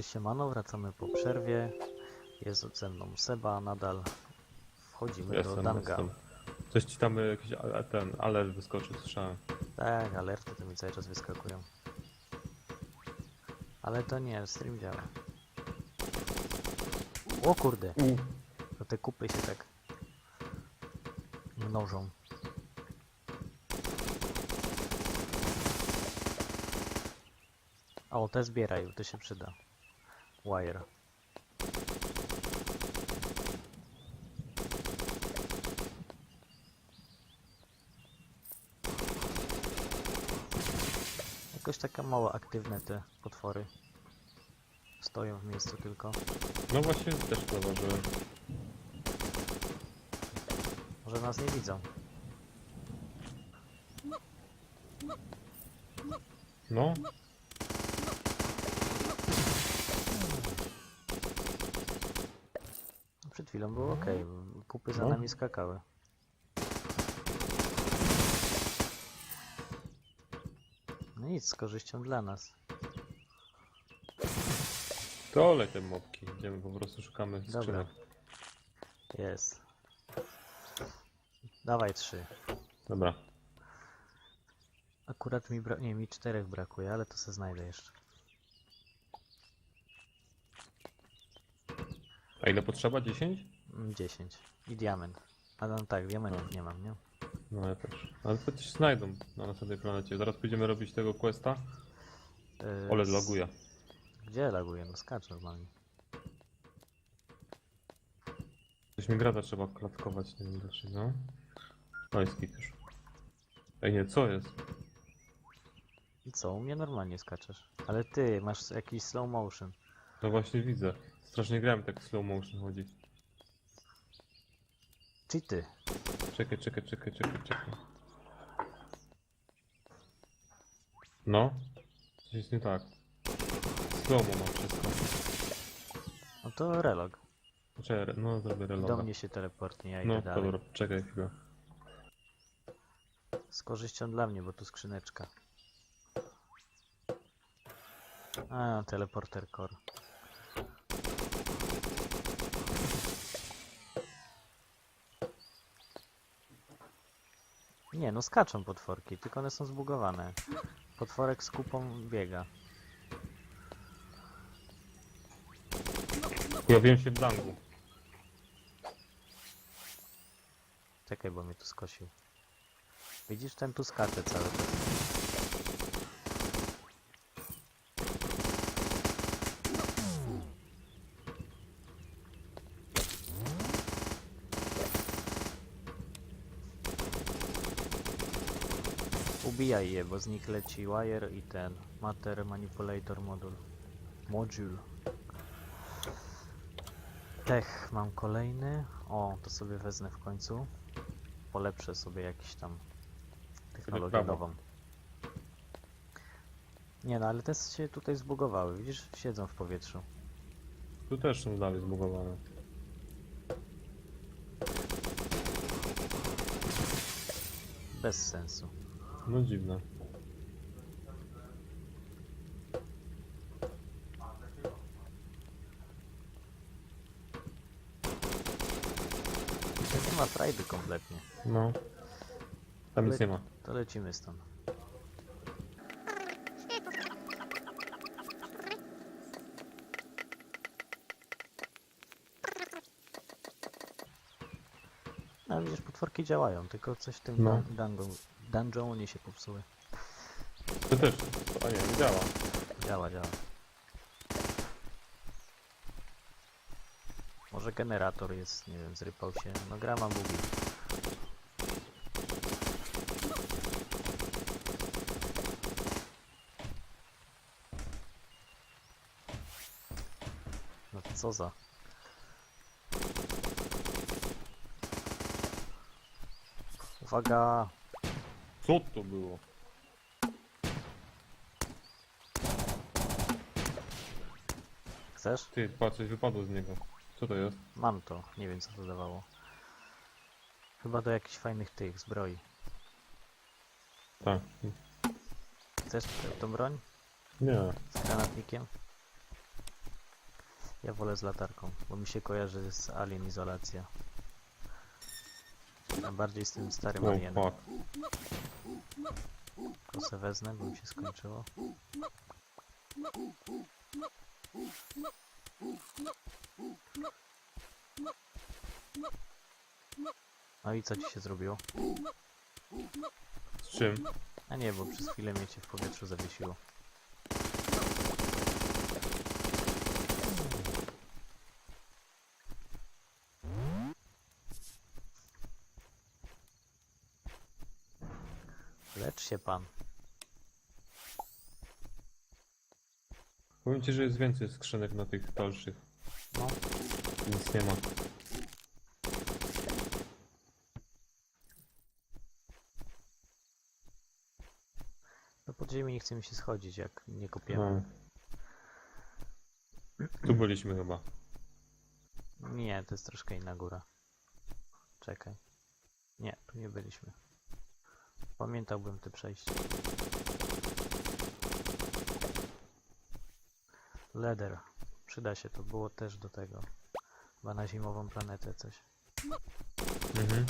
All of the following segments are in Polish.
Siemano, wracamy po przerwie. Jest ze mną Seba nadal. Wchodzimy do Jestem, Danga. jestem. Coś ci tam y, jakiś a- ten alert wyskoczył, słyszałem. Tak, alerty to mi cały czas wyskakują. Ale to nie, stream działa. O kurde, to te kupy się tak mnożą. O, te zbieraj, to się przyda. Wire. Jakoś takie mało aktywne te potwory. Stoją w miejscu tylko. No właśnie też zauważyłem. Może nas nie widzą. No, Przed chwilą było ok. Kupy za No. nami skakały. No nic, z korzyścią dla nas. to olej te mopki. Idziemy po prostu szukamy Dobra. skrzynek. Jest. Dawaj trzy. Dobra. Akurat mi bra... Nie, mi czterech brakuje, ale to se znajdę jeszcze. A ile potrzeba? 10? Mm, 10. I diament. A no tak, diamentów nie mam, nie? No ja też. Ale to coś znajdą na następnej planecie. Zaraz pójdziemy robić tego questa. Yy, Ole loguje. Gdzie laguje? No skacz normalnie. Coś mi grada trzeba klatkować, nie wiem dlaczego. No i skip już. Ej nie, co jest? I co? U mnie normalnie skaczesz. Ale ty, masz jakiś slow motion. No właśnie widzę. Strasznie grałem tak slow motion chodzi. Cheaty. Czekaj, czekaj, czekaj, czekaj, czekaj. No. Coś jest nie tak. Slow mo mam wszystko. No to relog. Czekaj, no zrobię Do reloga. mnie się teleportnie, ja idę No dalej. dobra, czekaj chwilę. Z korzyścią dla mnie, bo tu skrzyneczka. A, teleporter core. Nie, no skaczą potworki, tylko one są zbugowane. Potworek z kupą biega. Pojawiłem się w. Czekaj, bo mnie tu skosił. Widzisz, ten tu skacze cały czas. Ubijaj je, bo z nich leci wire i ten matter manipulator modul. Module. Tech mam kolejny. O, to sobie wezmę w końcu. Polepszę sobie jakiś tam technologię nową. Nie no, ale te się tutaj zbugowały, widzisz? Siedzą w powietrzu. Tu też są dalej zbugowane. Bez sensu. No dziwne. To nie ma frajdy kompletnie. No. Tam nic nie ma. To lecimy stąd. A widzisz, potworki działają, tylko coś w tym No. no. Dungeonie się popsuły. To też. A nie, nie działa. Działa, działa. Może generator jest, nie wiem, zrypał się. No gra ma bugi. No co za... Uwaga! Co to było? Chcesz? Ty, patrz, coś wypadło z niego. Co to jest? Mam to, nie wiem co to dawało. Chyba do jakichś fajnych tych zbroi. Tak. Chcesz tą broń? Nie. Z granatnikiem? Ja wolę z latarką, bo mi się kojarzy z Alien Izolacja. A bardziej z tym starym O, Alienem. fuck. Kosę wezmę, bo mi się skończyło. No i co ci się zrobiło? Z czym? A nie, bo przez chwilę mnie cię w powietrzu zawiesiło. Się pan. Powiem ci, że jest więcej skrzynek na tych dalszych. No, Nic nie ma. do podziemi nie chce mi się schodzić, jak nie kopiemy. No. Tu byliśmy chyba. Nie, to jest troszkę inna góra. Czekaj. Nie, tu nie byliśmy. Pamiętałbym te przejście. Leder. Przyda się, to było też do tego. Chyba na zimową planetę coś. Mhm.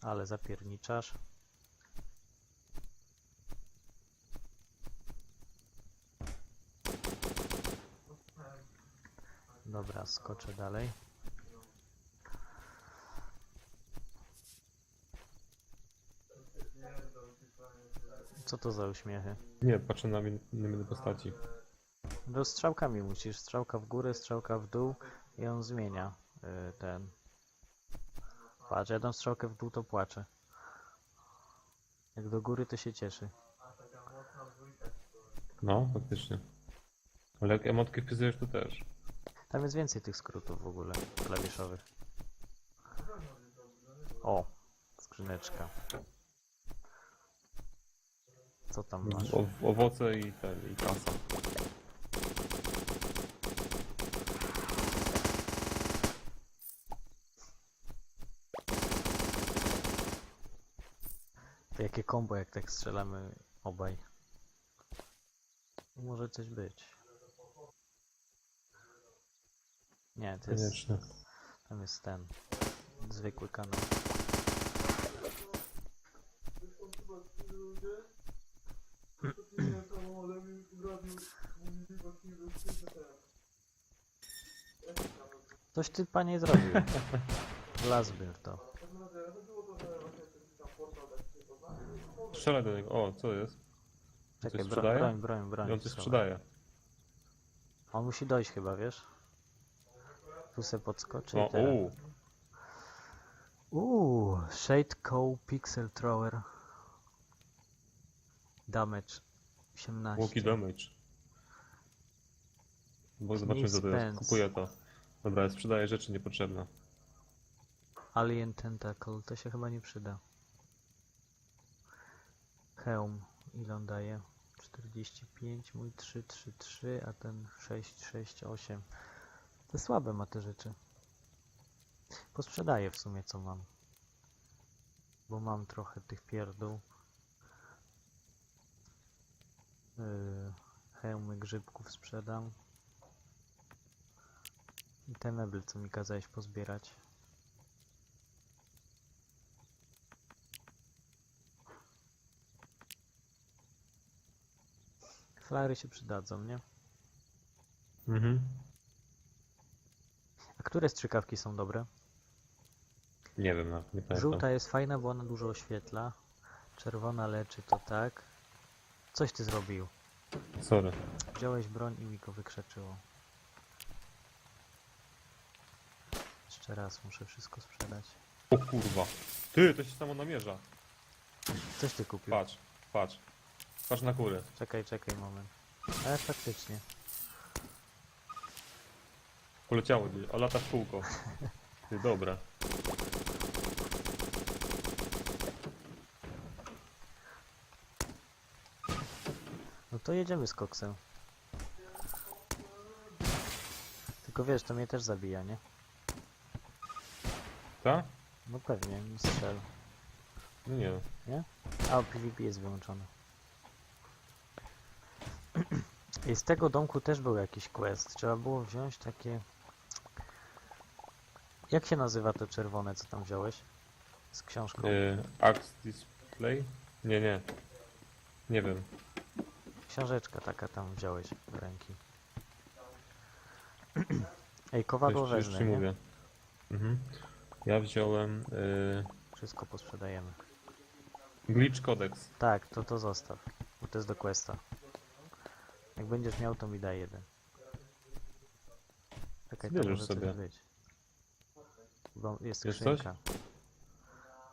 Ale zapierniczasz. Dobra, skoczę dalej. Co to za uśmiechy? Nie, patrzę na inne postaci. No strzałkami musisz, strzałka w górę, strzałka w dół i on zmienia y, ten. Patrz, jedną strzałkę w dół to płacze. Jak do góry to się cieszy. No, faktycznie. Ale jak emotki wpisujesz, to też. Tam jest więcej tych skrótów w ogóle klawiszowych. O, skrzyneczka. Co tam masz? O, owoce i ten, i kasa. To jakie kombo jak tak strzelamy obaj. Może coś być. Nie, to jest, Koniecznie. tam jest ten zwykły kanał. Coś ty panie zrobił. Wlazłbym w to. Strzelaj do niego. O, co jest? Czekaj, bro, sprzedaje? broń, broń, broń. I on coś schowaj. sprzedaje. On musi dojść chyba, wiesz? Tu se podskoczy O, i teraz. uuu. Uuu, Shade Cow Pixel Thrower. Damage 18. Walkie damage. Bo zobaczymy co to jest. Spence. Kupuję to. Dobra, sprzedaję rzeczy niepotrzebne. Alien Tentacle, to się chyba nie przyda. Hełm, ile on daje? 45, mój 333, a ten 668. To słabe ma te rzeczy. Posprzedaję w sumie co mam. Bo mam trochę tych pierdół. Yy, hełmy grzybków sprzedam. I te meble, co mi kazałeś pozbierać. Flary się przydadzą, nie? Mhm. Które strzykawki są dobre? Nie wiem, nawet nie pamiętam. Żółta jest fajna, bo ona dużo oświetla. Czerwona leczy, to tak. Coś ty zrobił. Sorry. Wziąłeś broń i mi go wykrzeczyło. Jeszcze raz muszę wszystko sprzedać. O kurwa. Ty, to się samo namierza. Coś ty kupił? Patrz, patrz. Patrz na górę. Czekaj, czekaj moment. Ale faktycznie. Poleciało a lata w kółko. Ty, dobra. No to jedziemy z koksem. Tylko wiesz, to mnie też zabija, nie? Tak? No pewnie, strzel. No nie. A, PvP jest wyłączony. I z tego domku też był jakiś quest. Trzeba było wziąć takie... Jak się nazywa to czerwone, co tam wziąłeś? Z książką. Y, Axe Display? Nie, nie. Nie wiem. Książeczka taka tam wziąłeś do ręki. Ej, kowadło Już, już wezmę, ci nie? mówię. Mhm. Ja wziąłem y, Wszystko posprzedajemy. Glitch Codex. Tak, to to zostaw. Bo to jest do questa. Jak będziesz miał, to mi daj jeden. Czekaj, to Zbierzesz może sobie. być. Bo jest Jest coś? skrzynka.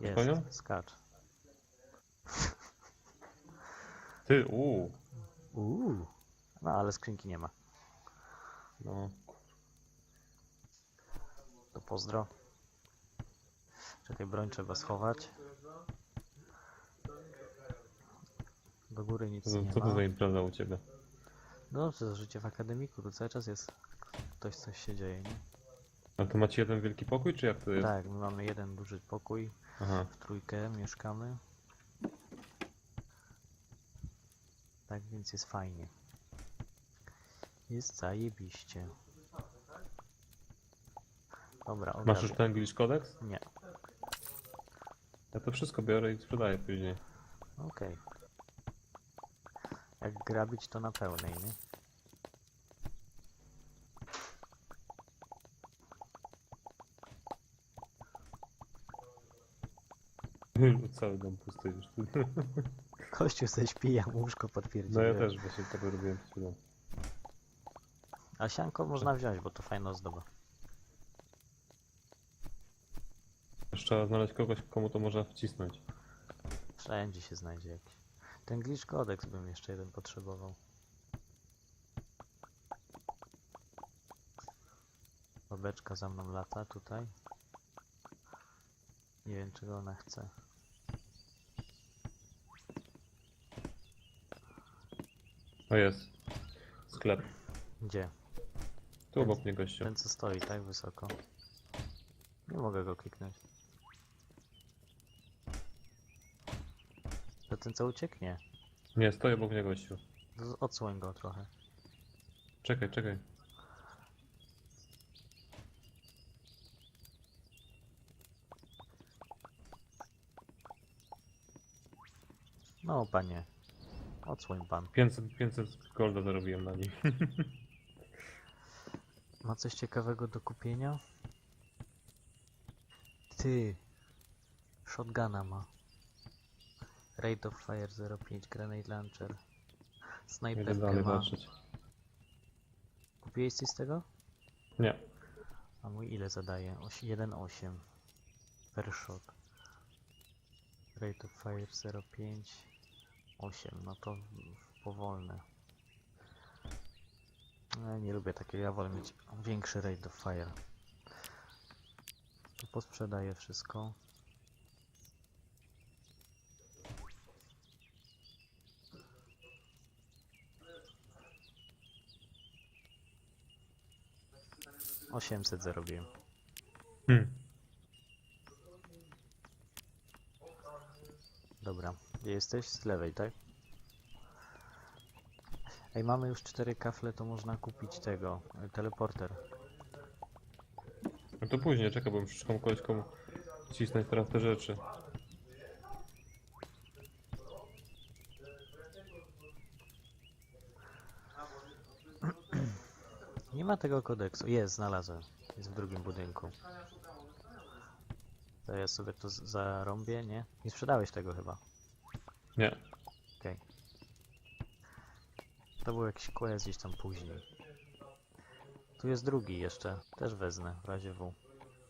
Jest, skacz. Ty, uuu. Uuu. No, ale skrzynki nie ma. No. To pozdro. Czekaj, broń trzeba schować. Do góry nic Co, nie co to ma. za impreza u ciebie? No, to życie w akademiku, tu cały czas jest ktoś, coś się dzieje, nie? A to macie jeden wielki pokój, czy jak to jest? Tak, my mamy jeden duży pokój, Aha. w trójkę mieszkamy. Tak więc jest fajnie. Jest zajebiście. Dobra, Masz już odrabiam. ten Glitch Codex? Nie, Ja to wszystko biorę i sprzedaję później. okej. Jak grabić to na pełnej, nie? Cały dom pusty już. Kościół se śpi, ja mu łóżko No potwierdziłem. ja też właśnie tak robiłem przed chwilą. A sianko można wziąć, bo to fajna ozdoba. Już Trzeba znaleźć kogoś, komu to można wcisnąć. Wszędzie się znajdzie jakiś. Ten glitch codex bym jeszcze jeden potrzebował. Babeczka za mną lata tutaj. Nie wiem czego ona chce. O jest. Sklep. Gdzie? Tu obok mnie gościu. Ten co stoi tak wysoko. Nie mogę go kliknąć. To ten co ucieknie. Nie, stoi obok mnie gościu. To Odsłoń go trochę. Czekaj, czekaj. No panie. Odsłoń pan. 500, 500 golda zarobiłem na nim. Ma coś ciekawego do kupienia? Ty. Shotguna ma. Rate of Fire 05, Grenade Launcher. Idę Snajperkę dalej ma. patrzeć. Kupiłeś coś z tego? Nie. A mój ile zadaje? Oś- 1,8 per shot. Rate of Fire 05 8, no to powolne. No, ja nie lubię takiego, ja wolę mieć większy rate of fire. Tu posprzedaję wszystko. Osiemset zarobiłem. Hmm. Dobra, gdzie jesteś? Z lewej, tak? Ej, mamy już cztery kafle, to można kupić tego, e, teleporter. No to później, czekaj, bo muszę kogoś, komu wcisnąć teraz te rzeczy. Nie ma tego kodeksu. Jest, znalazłem. Jest w drugim budynku. To ja sobie to z- zarąbię, nie? Nie sprzedałeś tego chyba. Nie. Okej. To był jakiś quest gdzieś tam później. Tu jest drugi jeszcze. Też wezmę w razie W.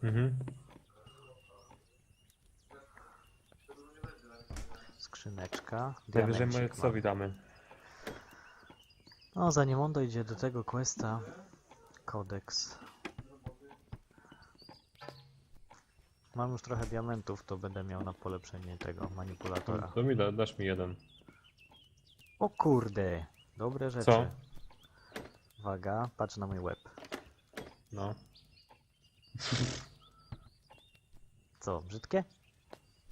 Mhm. Skrzyneczka. Najwyżej diamencik Majetsowi damy. No, zanim on dojdzie do tego questa, kodeks. Mam już trochę diamentów, to będę miał na polepszenie tego manipulatora. To mi da, dasz mi jeden. O kurde, dobre rzeczy. Co? Uwaga, patrz na mój łeb. No. Co, brzydkie?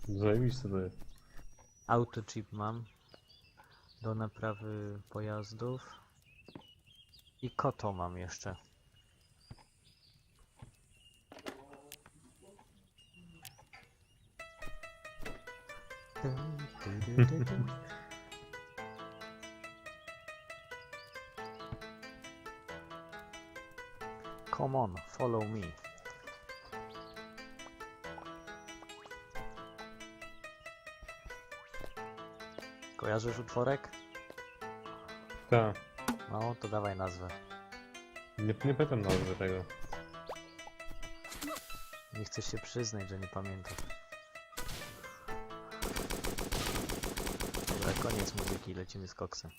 Zajebiste to jest. Autochip mam do naprawy pojazdów. I koto mam jeszcze. Come on, follow me. Kojarzysz utworek? Tak. No, to dawaj nazwę. Nie, nie pamiętam nazwy tego. Nie chcesz się przyznać, że nie pamiętasz. Koniec muzyki, lecimy z koksem.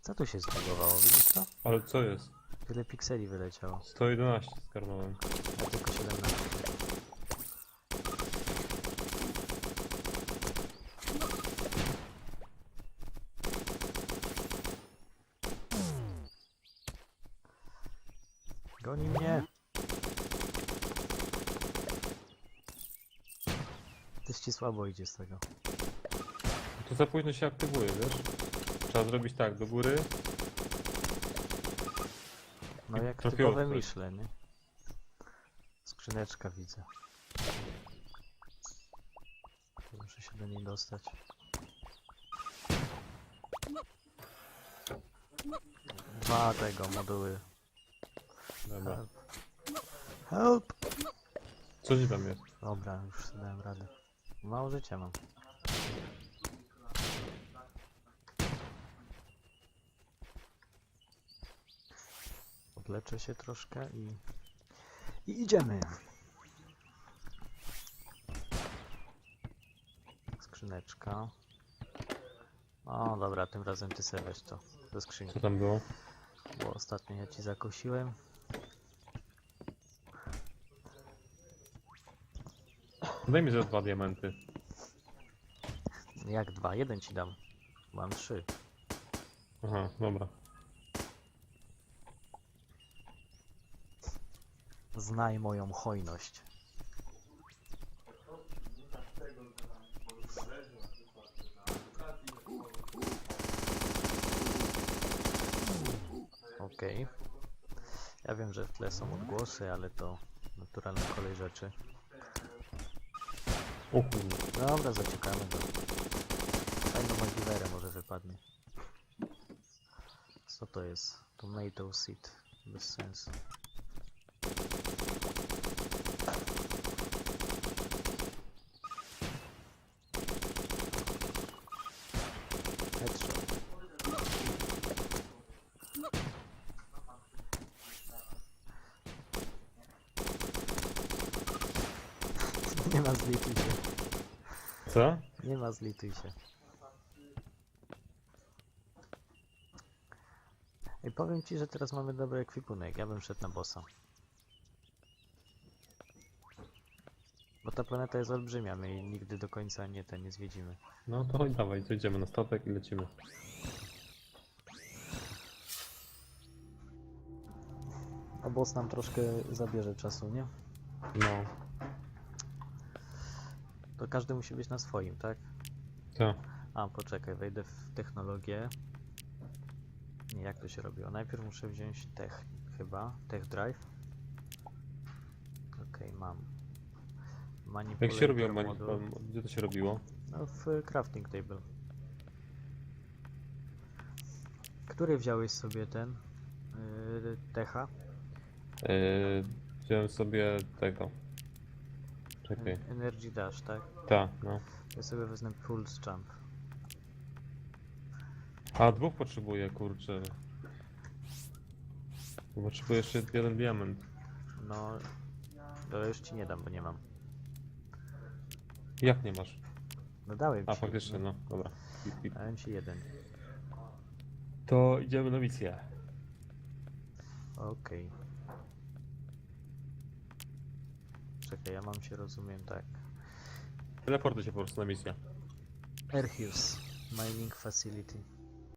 Co tu się zbugowało, widzisz to? Ale co jest? Tyle pikseli wyleciało, 111 skarnąłem. a tylko 17. Goni mnie! Też ci słabo idzie z tego. To za późno się aktywuje, wiesz? Trzeba zrobić tak, do góry. No jak trafiło typowe coś. Nie? Skrzyneczka widzę. Muszę się do niej dostać. Dwa tego moduły. Dobra. Help. Help! Co ci tam jest? Dobra, już sobie dałem radę. Mało życia mam. Odleczę się troszkę i... I idziemy! Skrzyneczka. O, dobra, tym razem ty sobie weź to ze skrzynki. Co tam było? Bo ostatnio ja ci zakosiłem. Daj mi ze dwa diamenty. Jak dwa? Jeden ci dam. Mam trzy. Aha, dobra. Znaj moją hojność. Okej. Ja wiem, że w tle są odgłosy, ale to naturalna kolej rzeczy. O. Dobra, zaciekamy go. Fajną magiwerę może wypadnie. Co to jest? Tomato seed. Bez sensu. Nie ma zlituj się. Co? Nie ma zlituj się. I powiem ci, że teraz mamy dobry ekwipunek. Ja bym szedł na bossa. Bo ta planeta jest olbrzymia, my jej nigdy do końca nie te nie zwiedzimy. No to chodź dawaj, zejdziemy na statek i lecimy. A boss nam troszkę zabierze czasu, nie? No. Każdy musi być na swoim, tak? Co? A, poczekaj, wejdę w technologię. Nie, jak to się robiło? Najpierw muszę wziąć tech, chyba. Tech drive. Okej, mam. Jak się robiło Manipulator manipulator? Gdzie to się robiło? No, w y, crafting table. Który wziąłeś sobie ten? Yy, techa? Yy, wziąłem sobie tego. Czekaj. En- Energy Dash, tak? Ta, no. Ja sobie wezmę Pulse Jump. A, dwóch potrzebuję, kurczę. Potrzebuję jeszcze jeden diament. No, ale już ci nie dam, bo nie mam. Jak nie masz? No dałem A, ci. faktycznie, no. Dobra. Dałem ci jeden. To idziemy na misję. Okej. Czekaj, ja mam się rozumiem tak. Teleportuj się po prostu na misję. Erhus Mining Facility.